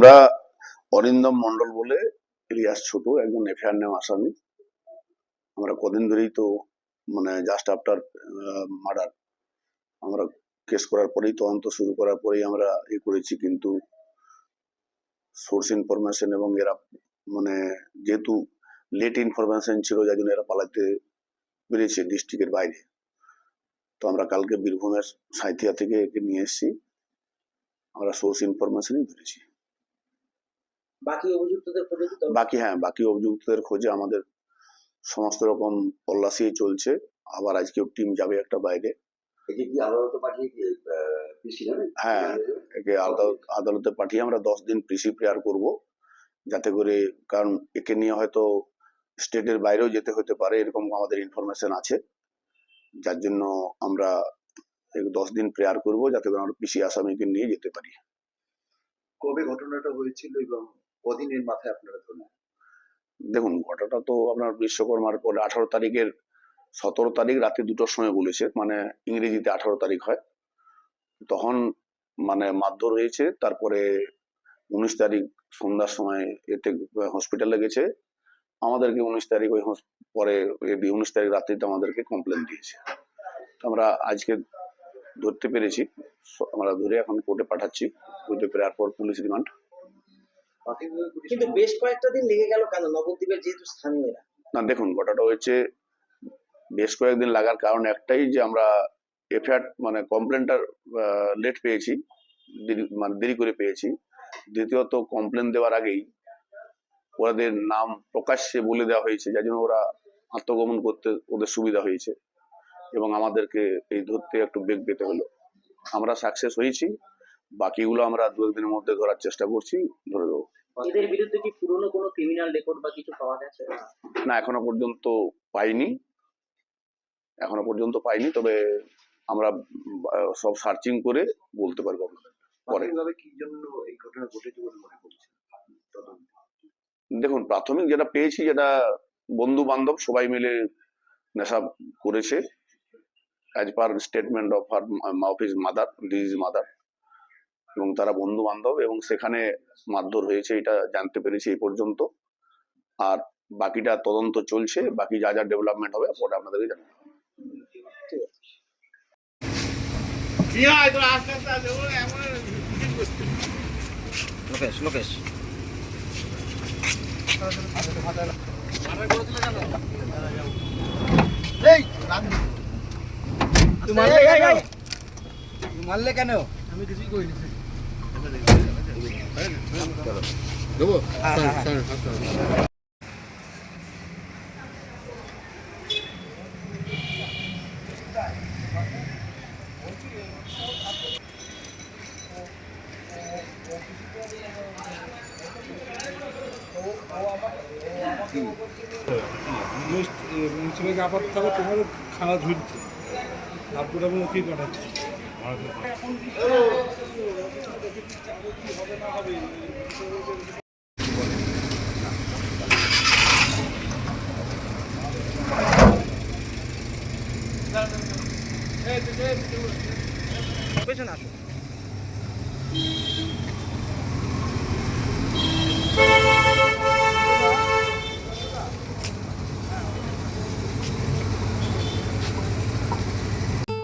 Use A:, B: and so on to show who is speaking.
A: আমরা অরিন্দম মন্ডল বলে ইলিয়াস ছোট, একজন এফআইআর নেওয়া আসামি। আমরা কদিন ধরেই তো মানে জাস্ট আফটার মার্ডার আমরা কেস করার পরেই, তদন্ত শুরু করার পরেই আমরা এ করেছি, কিন্তু সোর্স ইনফরমেশন এবং এরা মানে যেহেতু লেট ইনফরমেশন ছিল, যার জন্য এরা পালাতে পেরেছে ডিস্ট্রিক্টের বাইরে। তো আমরা কালকে বীরভূমের সাঁইথিয়া থেকে একে নিয়ে এসেছি। আমরা সোর্স ইনফরমেশনই ধরেছি।
B: বাকি অভিযুক্তদের খোঁজে
A: বাকি হ্যাঁ বাকি অভিযুক্তদের খোঁজে আমাদের সমস্ত রকম তল্লাশি চলছে। আবার আজকেও টিম যাবে একটা বাইরে। হ্যাঁ একে আদালত আদালতে পাঠিয়ে আমরা দশ দিন পিসি প্রেয়ার করব। যাতে করে কারণ একে নিয়ে হয়তো স্টেটের বাইরেও যেতে হতে পারে এরকম আমাদের ইনফরমেশন আছে। যার জন্য আমরা দশ দিন প্রেয়ার করব যাতে করে আমরা পিসি আসামিকে নিয়ে যেতে পারি।
C: কবে ঘটনাটা হয়েছিল এবং কদিনের মাথায় আপনারা ধরলেন
A: দেখুন, ঘটনাটা তো আপনার বিশ্বকর্মার পরে আঠারো তারিখের, সতেরো তারিখ রাতে দুটোর সময় বলেছে মানে ইংরেজিতে আঠারো তারিখ হয়। তখন মানে মারধর হয়েছে, তারপরে উনিশ তারিখ সন্ধ্যার সময় এতে হসপিটালে গেছে। আমাদেরকে উনিশ তারিখ ওই পরে উনিশ তারিখ রাত্রিতে আমাদেরকে কমপ্লেন দিয়েছে। আমরা আজকে ধরতে পেরেছি, আমরা ধরে এখন কোর্টে পাঠাচ্ছি কোর্টে প্রেয়ার পর পুলিশ রিমান্ড
B: কিন্তু বেশ কয়েকটা দিন লেগে গেল কেন? নবদ্বীপের যেহেতু স্থানীয়রা।
A: না দেখুন ঘটনাটা হয়েছে বেশ কয়েকদিন লাগার কারণ একটাই যে আমরা এফআইআর মানে কমপ্লেনটা লেট পেয়েছি দেরি- মানে দেরি করে পেয়েছি। দ্বিতীয়ত কমপ্লেন দেওয়ার আগেই ওদের নাম প্রকাশ্যে বলে দেওয়া হয়েছে যার জন্য ওরা আত্মগমন করতে ওদের সুবিধা হয়েছে এবং আমাদেরকে এই ধরতে একটু বেগ পেতে হলো। আমরা সাকসেস হয়েছি বাকিগুলো আমরা দু একদিনের মধ্যে ধরার চেষ্টা করছি ধরে দেবো
B: এদের বিরুদ্ধে কি পুরনো কোনো ক্রিমিনাল রেকর্ড বা কিছু পাওয়া গেছে?
A: না এখনও পর্যন্ত পাইনি। এখনও পর্যন্ত পাইনি তবে আমরা সব সার্চিং করে বলতে পারব আপনাদের পরে।
C: কি জন্য এই ঘটনা ঘটেছে বলে মনে করছেন?
A: দেখুন প্রাথমিক যেটা পেয়েছি যেটা বন্ধু বান্ধব সবাই মিলে নেশা করেছে as per statement of her of his mother this mother এবং তারা বন্ধু বান্ধব এবং সেখানে মারধর হয়েছে এটা জানতে পেরেছি এই পর্যন্ত। আর বাকিটা তদন্ত চলছে বাকি যা যা ডেভেলপমেন্ট হবে পরে আপনাদেরকে জানাব।
D: লোকেশ লোকেশ। মারলে কেন? আমি কিছুই করিনি। দেবো
E: মুন্সিপালকে তোমারও খাওয়া ঝুলছে আমি ওকেই পাঠাচ্ছি
D: পেছনে আসো।